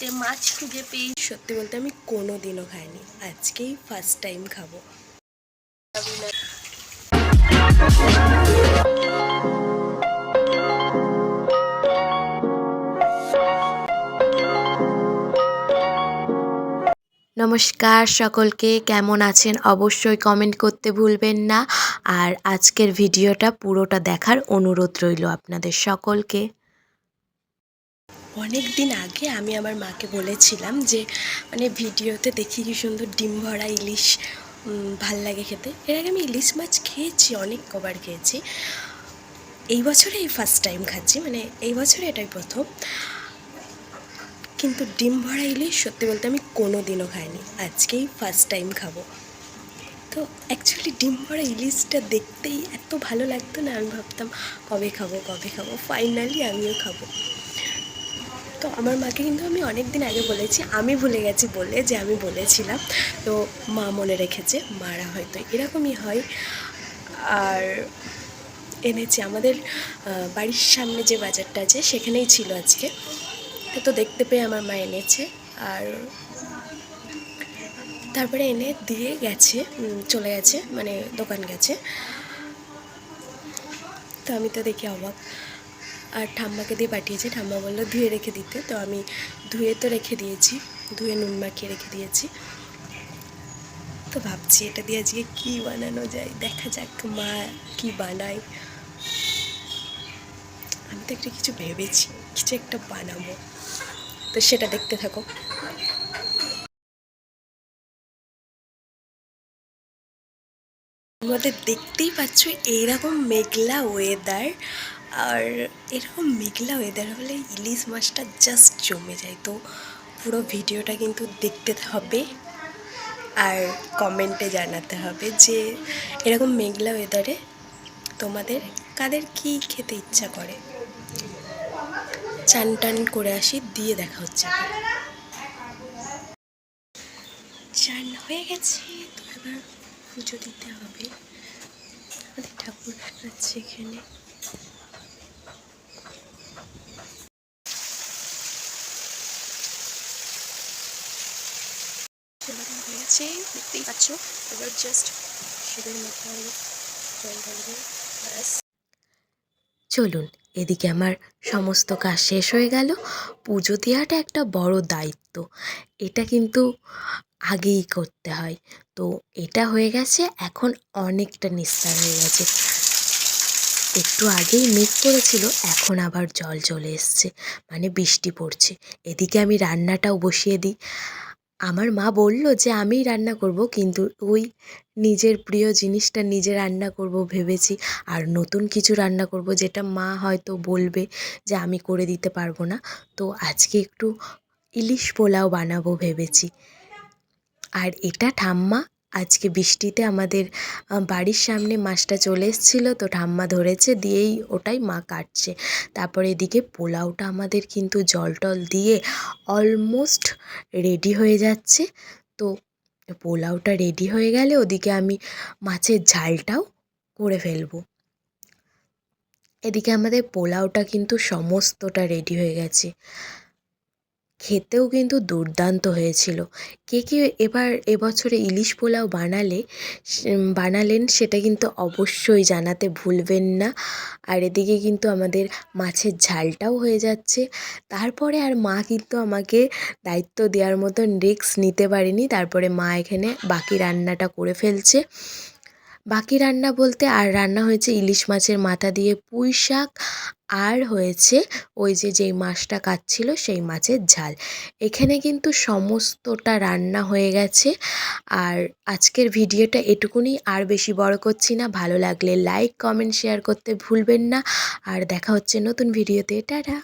নদীতে মাছ খুঁজে পেয়ে সত্যি বলতে আমি কোনো দিনও খাইনি। আজকেই ফার্স্ট টাইম খাব। নমস্কার সকলকে কেমন আছেন অবশ্যই কমেন্ট করতে ভুলবেন না। আর আজকের ভিডিওটা পুরোটা দেখার অনুরোধ রইল আপনাদের সকলকে। অনেক দিন আগে আমি আমার মাকে বলেছিলাম যে মানে ভিডিওতে দেখি কি সুন্দর ডিম ভরা ইলিশ ভালো লাগে খেতে। এর আগে আমি ইলিশ মাছ খেয়েছি, অনেক কবার খেয়েছি। এই বছরে এই ফার্স্ট টাইম খাচ্ছি মানে এই বছরে এটাই প্রথম। কিন্তু ডিম ভরা ইলিশ সত্যি বলতে আমি কোনো দিনও খাইনি, আজকেই ফার্স্ট টাইম খাব। তো অ্যাকচুয়ালি ডিম ভরা ইলিশটা দেখতেই এত ভালো লাগতো না, আমি ভাবতাম কবে খাব কবে খাব ফাইনালি আমিও খাব। তো আমার মাকে কিন্তু আমি অনেক দিন আগে বলেছি, আমি ভুলে গেছি বলে যে আমি বলেছিলাম। তো মা মনে রেখেছে, মারা হয়তো এরকমই হয়। আর এনেছি, আমাদের বাড়ির সামনে যে বাজারটা আছে, সেখানেই ছিল আজকে। তো দেখতে পেয়ে আমার মা এনেছে। আর তারপরে এনে দিয়ে গেছে চলে গেছে মানে দোকান গেছে। তো আমি তো দেখি অবাক। আর ঠাম্মাকে দিয়ে পাঠিয়েছি। ঠাম্মা বলল, ধুয়ে রেখে দিতে। তো আমি ধুয়ে তো রেখে দিয়েছি। ধুয়ে নুন মাখিয়ে রেখে দিয়েছি। তো ভাবছি, এটা দিয়ে আজকে কী বানানো যায়? দেখা যাক মা কি বানায়। আমি তো একটা কিছু ভেবেছি, কিছু একটা বানাবো। তো সেটা দেখতে থাকো। আমাদের দেখতেই পাচ্ছ এরকম মেঘলা ওয়েদার আর এরকম মেঘলা ওয়েদার হলে ইলিশ মাছটা জাস্ট জমে যায়। তো পুরো ভিডিওটা কিন্তু দেখতে হবে আর কমেন্টে জানাতে হবে যে এরকম মেঘলা ওয়েদারে তোমাদের কাদের কি খেতে ইচ্ছা করে? চান টান করে আসি, দিয়ে দেখা হচ্ছে চান হয়ে গেছে, তো এবার পুজো দিতে হবে। আমাদের ঠাকুর আছে এখানে। গেছে দেখতেই পাচ্ছ। এবার জাস্ট শিবের মধ্যে আমি জল চলুন, এদিকে আমার সমস্ত কাজ শেষ হয়ে গেল। পুজো দেওয়াটা একটা বড় দায়িত্ব। এটা কিন্তু আগেই করতে হয়। তো এটা হয়ে গেছে, এখন অনেকটা নিস্তার হয়ে গেছে। একটু আগেই মেঘ করেছিল, এখন আবার জল চলে এসছে মানে বৃষ্টি পড়ছে। এদিকে আমি রান্নাটাও বসিয়ে দিই। আমার মা বলল যে আমিই রান্না করব, কিন্তু ওই নিজের প্রিয় জিনিসটা নিজে রান্না করব ভেবেছি। আর নতুন কিছু রান্না করব যেটা মা হয়তো বলবে যে, আমি করে দিতে পারব না। তো আজকে একটু ইলিশ পোলাও বানাবো ভেবেছি। আর এটা ঠাম্মা আজকে বৃষ্টিতে আমাদের বাড়ির সামনে মাছটা চলে এসেছিল, তো ঠাম্মা ধরেছে দিয়েই ওটাই মা কাটছে। তারপরে এদিকে পোলাওটা আমাদের কিন্তু জল টল দিয়ে অলমোস্ট রেডি হয়ে যাচ্ছে। তো পোলাওটা রেডি হয়ে গেলে ওদিকে আমি মাছের ঝালটাও করে ফেলব। এদিকে আমাদের পোলাওটা কিন্তু সমস্তটা রেডি হয়ে গেছে। খেতেও কিন্তু দুর্দান্ত হয়েছিল। কে কে এবার এবছরে ইলিশ পোলাও বানালে বানালেন সেটা কিন্তু অবশ্যই জানাতে ভুলবেন না। আর এদিকে কিন্তু আমাদের মাছের ঝালটাও হয়ে যাচ্ছে। তারপরে আর মা কিন্তু আমাকে দায়িত্ব দেওয়ার মতন রিস্ক নিতে পারেনি। তারপরে মা এখানে বাকি রান্নাটা করে ফেলছে। বাকি রান্না বলতে আর রান্না হয়েছে ইলিশ মাছের মাথা দিয়ে পুঁই শাক, আর হয়েছে ওই যে যেই মাছটা কাটছিল সেই মাছের ঝাল। এখানে কিন্তু সমস্তটা রান্না হয়ে গেছে। আর আজকের ভিডিওটা এটুকুনি। আর বেশি বড় করছি না। ভালো লাগলে লাইক, কমেন্ট, শেয়ার করতে ভুলবেন না। আর দেখা হচ্ছে নতুন ভিডিওতে। টাটা!